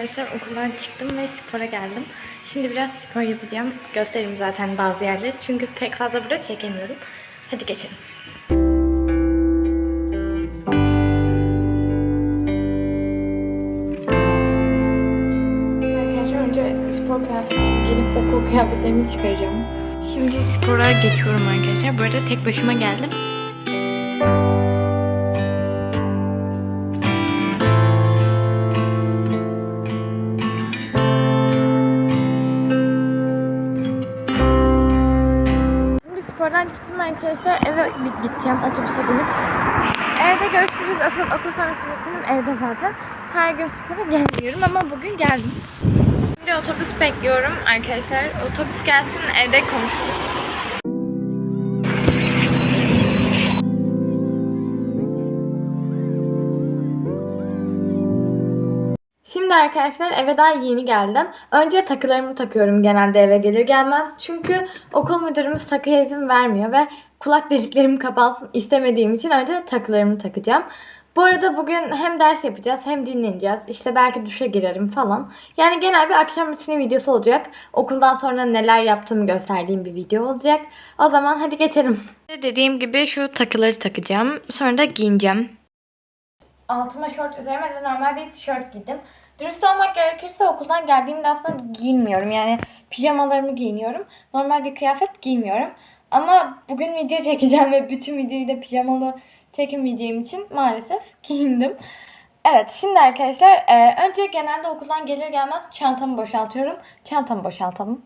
arkadaşlar okuldan çıktım ve spora geldim. Şimdi biraz spor yapacağım. Göstereyim zaten bazı yerleri. Çünkü pek fazla burada çekemiyorum. Hadi geçelim. Arkadaşlar önce spor kıyafetlerimi giyinip okul kıyafetlerimi çıkaracağım. Şimdi spora geçiyorum arkadaşlar. Bu arada tek başıma geldim. Arkadaşlar. Eve gideceğim otobüse binip. Evde görüşürüz. Asıl okul sonrası rutinim evde zaten. Her gün spora gelmiyorum ama bugün geldim. Şimdi otobüs bekliyorum arkadaşlar. Otobüs gelsin evde konuşuruz. Arkadaşlar eve daha yeni geldim. Önce takılarımı takıyorum genelde eve gelir gelmez. Çünkü okul müdürümüz takıya izin vermiyor ve kulak deliklerim kapansın istemediğim için önce takılarımı takacağım. Bu arada bugün hem ders yapacağız hem dinleneceğiz. İşte belki duşa girerim falan. Yani genel bir akşam rutini videosu olacak. Okuldan sonra neler yaptığımı gösterdiğim bir video olacak. O zaman hadi geçelim. Dediğim gibi şu takıları takacağım. Sonra da giyineceğim. Altıma şort, üzerime de normal bir tişört giydim. Dürüst olmak gerekirse okuldan geldiğimde aslında giyinmiyorum. Yani pijamalarımı giyiniyorum. Normal bir kıyafet giymiyorum. Ama bugün video çekeceğim ve bütün videoyu da pijamalı çekemeyeceğim için maalesef giyindim. Evet şimdi arkadaşlar e, önce genelde okuldan gelir gelmez çantamı boşaltıyorum. Çantamı boşaltalım.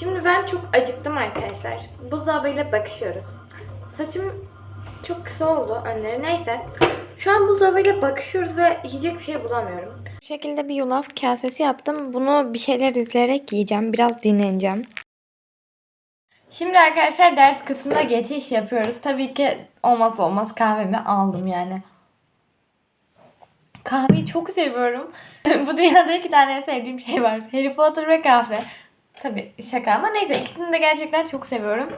Şimdi ben çok acıktım arkadaşlar. Buzdolabıyla bakışıyoruz. Saçım çok kısa oldu önleri. Neyse. Şu an buzdolabıyla bakışıyoruz ve yiyecek bir şey bulamıyorum. Bu şekilde bir yulaf kasesi yaptım. Bunu bir şeyler izleyerek yiyeceğim. Biraz dinleneceğim. Şimdi arkadaşlar ders kısmına geçiş yapıyoruz. Tabii ki olmazsa olmaz kahvemi aldım yani. Kahveyi çok seviyorum. Bu dünyada iki tane sevdiğim şey var. Harry Potter ve kahve. Tabii şaka ama neyse ikisini de gerçekten çok seviyorum.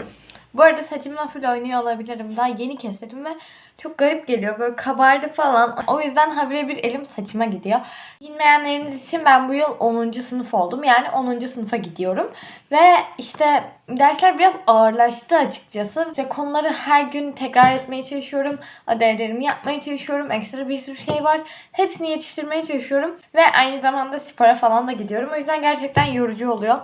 Bu arada saçımla full oynuyor olabilirim. Daha yeni kestirdim ve çok garip geliyor. Böyle kabardı falan. O yüzden habire bir elim saçıma gidiyor. Bilmeyenleriniz için ben bu yıl 10. sınıf oldum. Yani 10. sınıfa gidiyorum. Ve işte dersler biraz ağırlaştı açıkçası. İşte konuları her gün tekrar etmeye çalışıyorum. Ödevlerimi yapmaya çalışıyorum. Ekstra bir sürü şey var. Hepsini yetiştirmeye çalışıyorum. Ve aynı zamanda spora falan da gidiyorum. O yüzden gerçekten yorucu oluyor.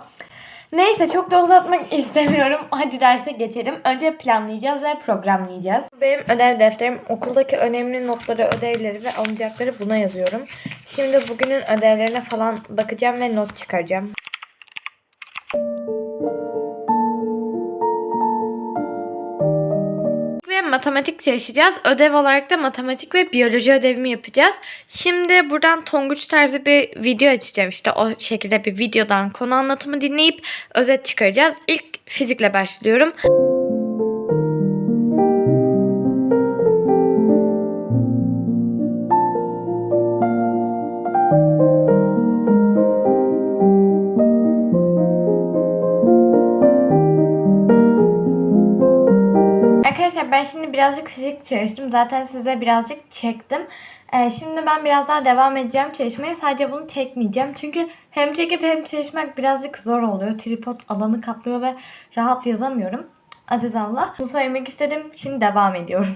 Neyse çok da uzatmak istemiyorum. Hadi derse geçelim. Önce planlayacağız ve programlayacağız. Benim ödev defterim okuldaki önemli notları, ödevleri ve alınacakları buna yazıyorum. Şimdi bugünün ödevlerine falan bakacağım ve not çıkaracağım. Matematik çalışacağız. Ödev olarak da matematik ve biyoloji ödevimi yapacağız. Şimdi buradan Tonguç tarzı bir video açacağım. İşte o şekilde bir videodan konu anlatımı dinleyip özet çıkaracağız. İlk fizikle başlıyorum. Arkadaşlar ben şimdi birazcık fizik çalıştım. Zaten size birazcık çektim. Ee, şimdi ben biraz daha devam edeceğim çalışmaya. Sadece bunu çekmeyeceğim. Çünkü hem çekip hem çalışmak birazcık zor oluyor. Tripod alanı kaplıyor ve rahat yazamıyorum. Aziz Allah. Bunu söylemek istedim. Şimdi devam ediyorum.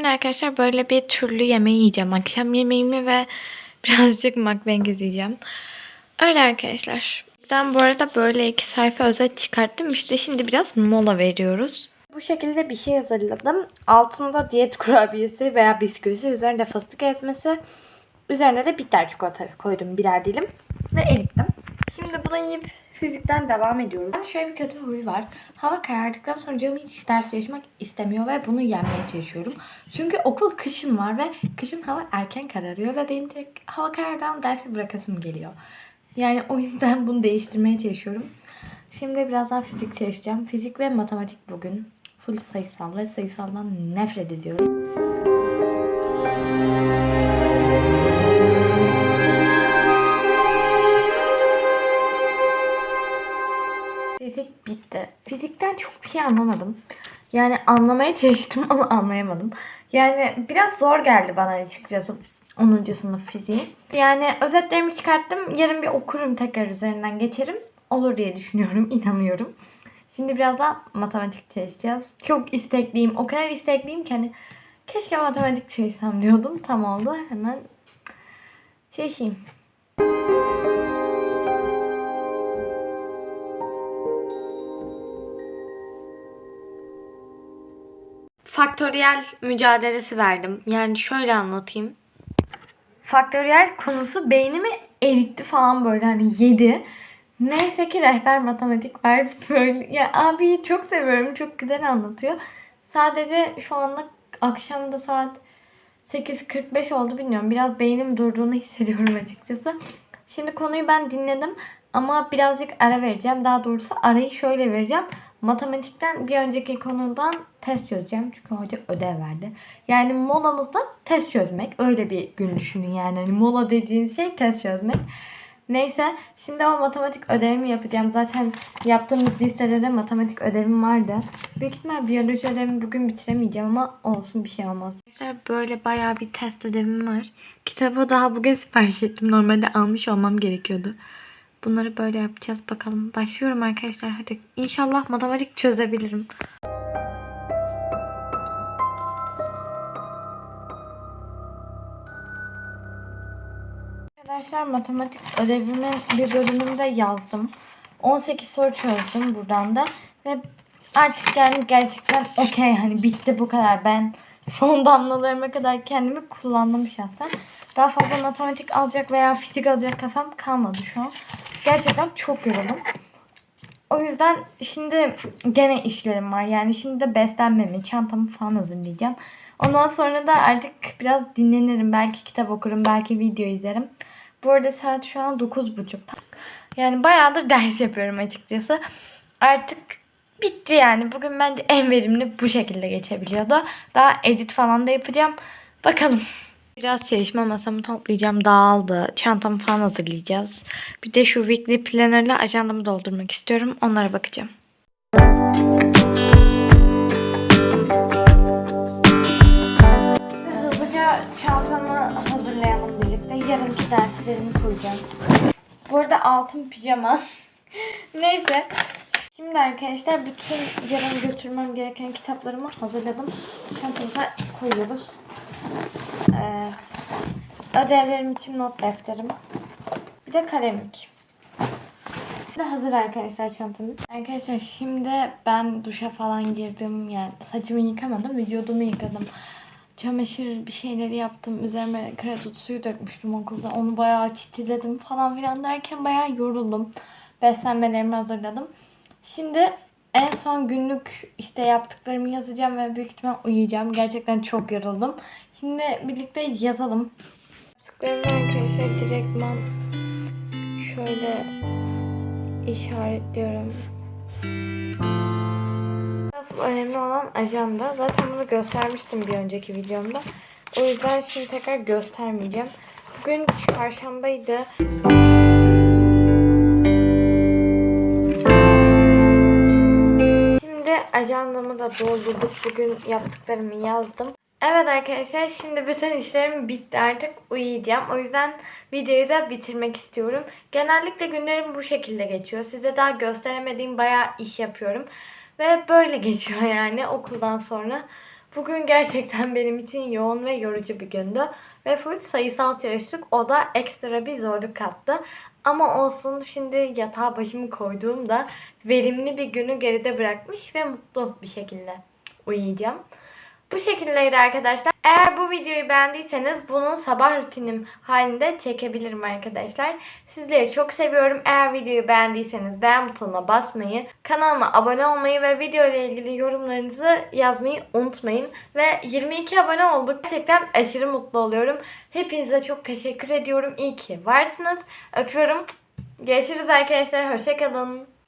Şimdi arkadaşlar böyle bir türlü yemeği yiyeceğim. Akşam yemeğimi ve birazcık mukbang izleyeceğim. Öyle arkadaşlar. Ben bu arada böyle iki sayfa özet çıkarttım. İşte şimdi biraz mola veriyoruz. Bu şekilde bir şey hazırladım. Altında diyet kurabiyesi veya bisküvisi. Üzerinde fıstık ezmesi. Üzerine de bitter çikolata koydum birer dilim. Ve erittim. Şimdi bunu yiyip fizikten devam ediyoruz. Ben şöyle bir kötü huy var. Hava karardıktan sonra canım hiç ders çalışmak istemiyor ve bunu yenmeye çalışıyorum. Çünkü okul kışın var ve kışın hava erken kararıyor ve benim tek hava karardan dersi bırakasım geliyor. Yani o yüzden bunu değiştirmeye çalışıyorum. Şimdi biraz daha fizik çalışacağım. Fizik ve matematik bugün. Full sayısal ve sayısaldan nefret ediyorum. Hiçbir şey anlamadım. Yani anlamaya çalıştım ama anlayamadım. Yani biraz zor geldi bana açıkçası 10. sınıf fiziği. Yani özetlerimi çıkarttım. Yarın bir okurum tekrar üzerinden geçerim. Olur diye düşünüyorum, inanıyorum. Şimdi biraz da matematik çalışacağız. Çok istekliyim. O kadar istekliyim ki hani keşke matematik çalışsam diyordum. Tam oldu. Hemen çalışayım. Faktöriyel mücadelesi verdim. Yani şöyle anlatayım. Faktöriyel konusu beynimi eritti falan böyle hani yedi. Neyse ki rehber matematik var. Böyle, ya abi çok seviyorum. Çok güzel anlatıyor. Sadece şu anda akşamda saat 8.45 oldu bilmiyorum. Biraz beynim durduğunu hissediyorum açıkçası. Şimdi konuyu ben dinledim ama birazcık ara vereceğim. Daha doğrusu arayı şöyle vereceğim. Matematikten bir önceki konudan test çözeceğim. Çünkü hoca ödev verdi. Yani molamızda test çözmek. Öyle bir gün düşünün yani. Hani mola dediğiniz şey test çözmek. Neyse şimdi o matematik ödevimi yapacağım. Zaten yaptığımız listede de matematik ödevim vardı. Büyük ihtimal biyoloji ödevimi bugün bitiremeyeceğim ama olsun bir şey olmaz. Arkadaşlar böyle bayağı bir test ödevim var. Kitabı daha bugün sipariş ettim. Normalde almış olmam gerekiyordu. Bunları böyle yapacağız bakalım. Başlıyorum arkadaşlar hadi. İnşallah matematik çözebilirim. Arkadaşlar matematik ödevimin bir bölümünde yazdım. 18 soru çözdüm buradan da. Ve artık yani gerçekten okey hani bitti bu kadar. Ben son damlalarıma kadar kendimi kullandım şahsen. Daha fazla matematik alacak veya fizik alacak kafam kalmadı şu an. Gerçekten çok yoruldum. O yüzden şimdi gene işlerim var. Yani şimdi de beslenmemi, çantamı falan hazırlayacağım. Ondan sonra da artık biraz dinlenirim. Belki kitap okurum, belki video izlerim. Bu arada saat şu an 9.30. Yani bayağıdır ders yapıyorum açıkçası. Artık bitti yani. Bugün bence en verimli bu şekilde geçebiliyordu. Daha edit falan da yapacağım. Bakalım. Biraz çalışma masamı toplayacağım. Dağıldı. Çantamı falan hazırlayacağız. Bir de şu weekly planner'la ajandamı doldurmak istiyorum. Onlara bakacağım. Hızlıca çantamı hazırlayalım birlikte. Yarınki derslerimi koyacağım. Bu arada altın pijama. Neyse. Şimdi arkadaşlar bütün yarın götürmem gereken kitaplarımı hazırladım. Çantamıza koyuyoruz. Evet. Ödevlerim için not defterim. Bir de kalemlik. Ve hazır arkadaşlar çantamız. Arkadaşlar şimdi ben duşa falan girdim. Yani saçımı yıkamadım. Vücudumu yıkadım. Çamaşır bir şeyleri yaptım. Üzerime karadut suyu dökmüştüm okulda. Onu bayağı çitiledim falan filan derken bayağı yoruldum. Beslenmelerimi hazırladım. Şimdi en son günlük işte yaptıklarımı yazacağım ve büyük ihtimal uyuyacağım. Gerçekten çok yoruldum. Şimdi birlikte yazalım. Yaptıklarımı arkadaşlar direktman şöyle işaretliyorum. Asıl önemli olan ajanda. Zaten bunu göstermiştim bir önceki videomda. O yüzden şimdi tekrar göstermeyeceğim. Bugün çarşambaydı. Ajandamı da doldurduk. Bugün yaptıklarımı yazdım. Evet arkadaşlar şimdi bütün işlerim bitti artık uyuyacağım. O yüzden videoyu da bitirmek istiyorum. Genellikle günlerim bu şekilde geçiyor. Size daha gösteremediğim bayağı iş yapıyorum. Ve böyle geçiyor yani okuldan sonra. Bugün gerçekten benim için yoğun ve yorucu bir gündü. Ve full sayısal çalıştık. O da ekstra bir zorluk kattı. Ama olsun şimdi yatağa başımı koyduğumda verimli bir günü geride bırakmış ve mutlu bir şekilde uyuyacağım. Bu şekildeydi arkadaşlar. Eğer bu videoyu beğendiyseniz bunu sabah rutinim halinde çekebilirim arkadaşlar. Sizleri çok seviyorum. Eğer videoyu beğendiyseniz beğen butonuna basmayı, kanalıma abone olmayı ve video ile ilgili yorumlarınızı yazmayı unutmayın. Ve 22 abone olduk. Gerçekten aşırı mutlu oluyorum. Hepinize çok teşekkür ediyorum. İyi ki varsınız. Öpüyorum. Görüşürüz arkadaşlar. Hoşçakalın.